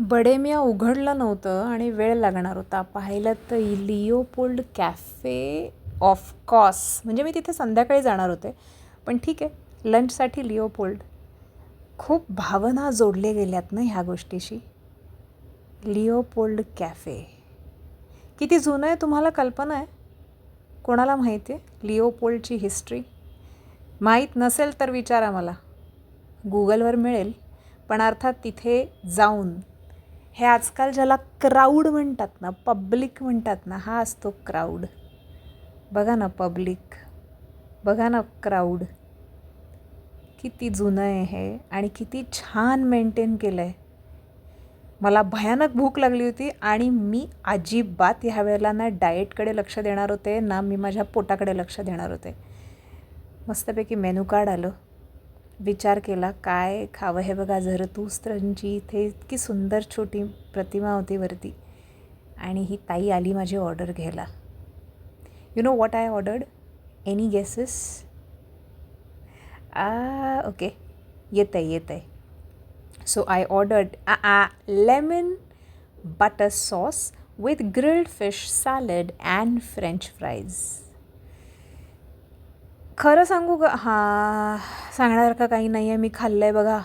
बडेमिया उघडलं नव्हतं आणि वेळ लागणार होता. पाहिलं तर लिओपोल्ड कॅफे ऑफ कॉस. म्हणजे मी तिथे संध्याकाळी जाणार होते. पण ठीक आहे लंचसाठी लिओपोल्ड. खूप भावना जोडले गेल्यात ना ह्या गोष्टीशी. Leopold cafe. किती जुनं आहे तुम्हाला कल्पना आहे? कोणाला माहिती आहे? लिओपोल्डची हिस्ट्री? माहीत नसेल तर विचारा मला. गुगलवर मिळेल. पण अर्थात तिथे जाऊन हे आजकाल ज्याला क्राऊड म्हणतात ना पब्लिक म्हणतात ना हा असतो क्राऊड बघा ना पब्लिक बघा ना क्राऊड किती जुनं आहे हे आणि किती छान मेंटेन केलं आहे मला भयानक भूक लागली होती आणि मी अजिबात ह्या वेळेला ना डाएटकडे लक्ष देणार होते ना मी माझ्या पोटाकडे लक्ष देणार होते. मस्तपैकी मेनू कार्ड आलं. विचार केला काय खावं हे बघा झरतूस्त्रंची इथे इतकी सुंदर छोटी प्रतिमा होती वरती आणि ही ताई आली माझी ऑर्डर घ्यायला. You know what I ordered any guesses uh okay येत आहे येत आहे so I ordered a lemon butter sauce with grilled fish salad and French fries खरं सांगू का? हां सांगण्यासारखं काही नाही आहे मी खाल्लं आहे बघा.